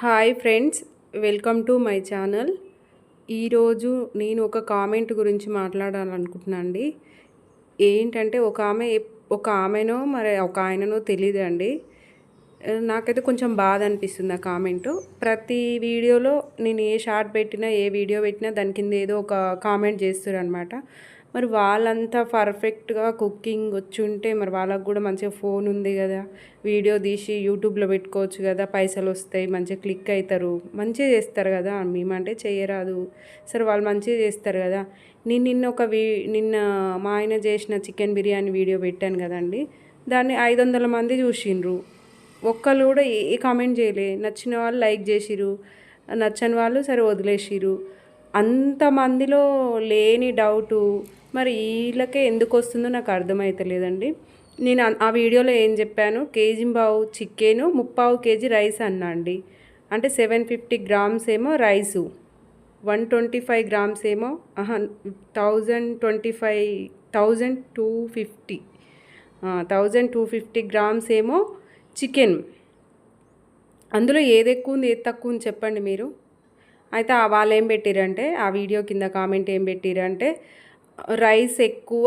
Hi friends welcome to my channel. ఈరోజు నేను ఒక కామెంట్ గురించి మాట్లాడాలనుకుంటున్నా అండి. ఏంటంటే ఒక ఆమె ఒక ఆమెనో మరి ఒక ఆయననో తెలియదు అండి. నాకైతే కొంచెం బాధ అనిపిస్తుంది ఆ కామెంటు. ప్రతి వీడియోలో నేను ఏ షార్ట్ పెట్టినా ఏ వీడియో పెట్టినా దాని కింద ఏదో ఒక కామెంట్ చేస్తారు అనమాట మరి వాళ్ళంతా పర్ఫెక్ట్గా కుకింగ్ వచ్చి ఉంటే మరి వాళ్ళకు కూడా మంచిగా ఫోన్ ఉంది కదా. వీడియో తీసి యూట్యూబ్లో పెట్టుకోవచ్చు కదా. పైసలు వస్తాయి మంచిగా క్లిక్ అవుతారు మంచిగా చేస్తారు కదా. మేమంటే చేయరాదు. సరే వాళ్ళు మంచిగా చేస్తారు కదా. నేను నిన్న ఒక వీ నిన్న మా ఆయన చేసిన చికెన్ బిర్యానీ వీడియో పెట్టాను కదండి. దాన్ని ఐదు వందల మంది చూసిండ్రు. ఒక్కళ్ళు కూడా ఏ కామెంట్ చేయలే. నచ్చిన వాళ్ళు లైక్ చేసిరు నచ్చని వాళ్ళు సరే వదిలేసిరు అంతమందిలో లేని డౌటు. మరి వీళ్ళకే ఎందుకు వస్తుందో నాకు అర్థమవుతలేదండి నేను ఆ వీడియోలో ఏం చెప్పాను? కేజీ బావు చికెను ముప్పావు కేజీ రైస్ అన్నా అండి. అంటే సెవెన్ ఫిఫ్టీ గ్రామ్స్ ఏమో rice. One twenty five grams ఏమో thousand twenty five thousand two fifty. Thousand two fifty grams ఏమో చికెన్. అందులో ఏది ఎక్కువ ఉంది ఏది తక్కువ ఉంది చెప్పండి మీరు. అయితే వాళ్ళు ఏం పెట్టిరంటే ఆ వీడియో కింద కామెంట్ ఏం పెట్టిరంటే రైస్ ఎక్కువ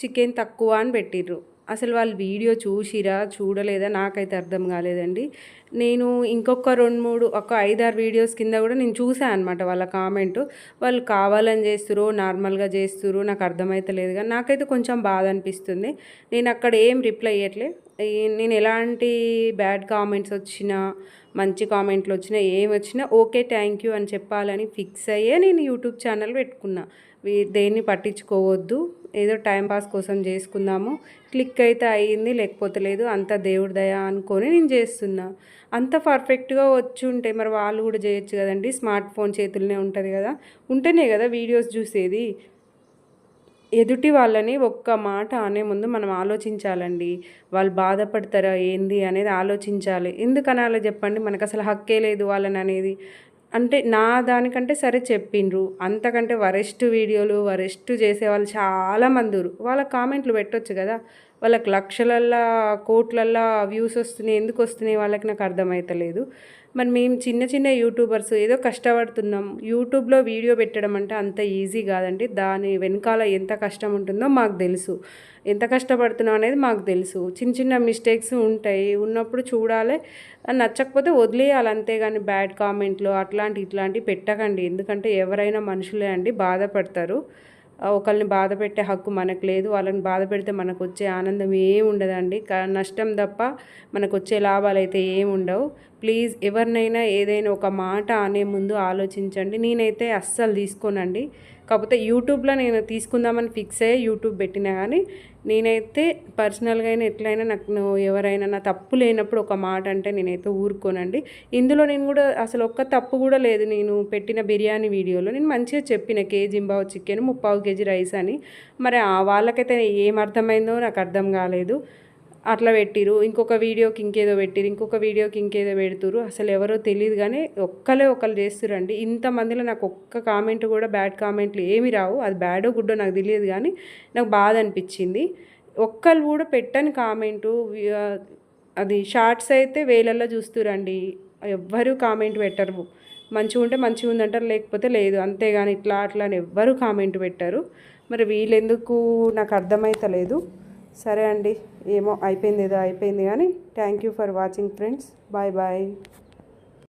చికెన్ తక్కువ అని పెట్టిర్రు. అసలు వాళ్ళు వీడియో చూసిరా చూడలేదా? నాకైతే అర్థం కాలేదండి. నేను ఇంకొక రెండు మూడు ఒక ఐదారు వీడియోస్ కింద కూడా నేను చూసాను అనమాట వాళ్ళ కామెంట్. వాళ్ళు కావాలని చేస్తురు నార్మల్గా చేస్తురు నాకు అర్థమైతలేదు కానీ నాకైతే కొంచెం బాధ అనిపిస్తుంది. నేను అక్కడ ఏం రిప్లై ఇవ్వట్లే నేను ఎలాంటి బ్యాడ్ కామెంట్స్ వచ్చినా మంచి కామెంట్లు వచ్చినా ఏం వచ్చినా ఓకే థ్యాంక్ యూ అని చెప్పాలని ఫిక్స్ అయ్యే నేను యూట్యూబ్ ఛానల్ పెట్టుకున్నా. దేన్ని పట్టించుకోవద్దు. ఏదో టైంపాస్ కోసం చేసుకుందాము. క్లిక్ అయితే అయ్యింది లేకపోతే లేదు అంత దేవుడి దయ అనుకొని నేను చేస్తున్నా. అంత పర్ఫెక్ట్గా వచ్చి ఉంటే మరి వాళ్ళు కూడా చేయొచ్చు కదండి. స్మార్ట్ ఫోన్ చేతులనే ఉంటుంది కదా. ఉంటేనే కదా వీడియోస్ చూసేది. ఎదుటి వాళ్ళని ఒక్క మాట అనే ముందు మనం ఆలోచించాలండి. వాళ్ళు బాధపడతారా ఏంది అనేది ఆలోచించాలి. ఎందుకు అలా చెప్పండి? మనకు అసలు హక్కే లేదు వాళ్ళని అనేది. అంటే నా దానికంటే సరే చెప్పిండ్రు. అంతకంటే వరెస్ట్ వీడియోలు వరెస్ట్ చేసే వాళ్ళు చాలామంది వాళ్ళ కామెంట్లు పెట్టొచ్చు కదా. వాళ్ళకి లక్షలల్లా కోట్లల్లా వ్యూస్ వస్తున్నాయి ఎందుకు వస్తున్నాయి వాళ్ళకి నాకు అర్థమవుతలేదు మరి మేము చిన్న చిన్న యూట్యూబర్స్ ఏదో కష్టపడుతున్నాం. యూట్యూబ్లో వీడియో పెట్టడం అంటే అంత ఈజీ కాదండి. దాని వెనకాల ఎంత కష్టం ఉంటుందో మాకు తెలుసు. ఎంత కష్టపడుతున్నాం అనేది మాకు తెలుసు. చిన్న చిన్న మిస్టేక్స్ ఉంటాయి. ఉన్నప్పుడు చూడాలి. నచ్చకపోతే వదిలేయాలి అంతేగాని బ్యాడ్ కామెంట్లు అట్లాంటి ఇట్లాంటివి పెట్టకండి. ఎందుకంటే ఎవరైనా మనుషులే అండి బాధపడతారు. ఒకరిని బాధ పెట్టే హక్కు మనకు లేదు. వాళ్ళని బాధ పెడితే మనకు వచ్చే ఆనందం ఏముండదండి ఉండదండి. నష్టం తప్ప మనకు వచ్చే లాభాలు అయితే ఏముండవు ఉండవు. ప్లీజ్ ఎవరినైనా ఏదైనా ఒక మాట అనే ముందు ఆలోచించండి. నేనైతే అస్సలు తీసుకోనండి. కాకపోతే యూట్యూబ్లో నేను తీసుకుందామని ఫిక్స్ అయ్యే యూట్యూబ్ పెట్టినా కానీ నేనైతే పర్సనల్గా అయినా ఎట్లయినా నాకు ఎవరైనా నా తప్పు లేనప్పుడు ఒక మాట అంటే నేనైతే ఊరుకోనండి. ఇందులో నేను కూడా అసలు ఒక్క తప్పు కూడా లేదు. నేను పెట్టిన బిర్యానీ వీడియోలో నేను మంచిగా చెప్పిన కేజీ చికెన్ ముప్పావు కేజీ రైస్ అని. మరి వాళ్ళకైతే ఏం అర్థమైందో నాకు అర్థం కాలేదు. అట్లా పెట్టిరు ఇంకొక వీడియోకి ఇంకేదో పెట్టిరు ఇంకొక వీడియోకి ఇంకేదో పెడుతురు అసలు ఎవరో తెలియదు కానీ ఒక్కలే ఒకళ్ళు చేస్తురండి ఇంతమందిలో నాకు ఒక్క కామెంట్ కూడా బ్యాడ్ కామెంట్లు ఏమి రావు. అది బ్యాడో గుడ్డో నాకు తెలియదు కానీ నాకు బాధ అనిపించింది. ఒక్కళ్ళు కూడా పెట్టని కామెంటు అది షార్ట్స్ అయితే వేలల్లో చూస్తురండి ఎవ్వరూ కామెంట్ పెట్టరు. మంచిగా ఉంటే మంచిగా ఉందంటారు లేకపోతే లేదు. అంతేగాని ఇట్లా అట్లా అని ఎవ్వరు కామెంట్ పెట్టారు. మరి వీళ్ళెందుకు? నాకు అర్థమైతలేదు. సరే అండి ఏమో అయిపోయింది ఏదో అయిపోయింది కానీ thank you for watching friends bye bye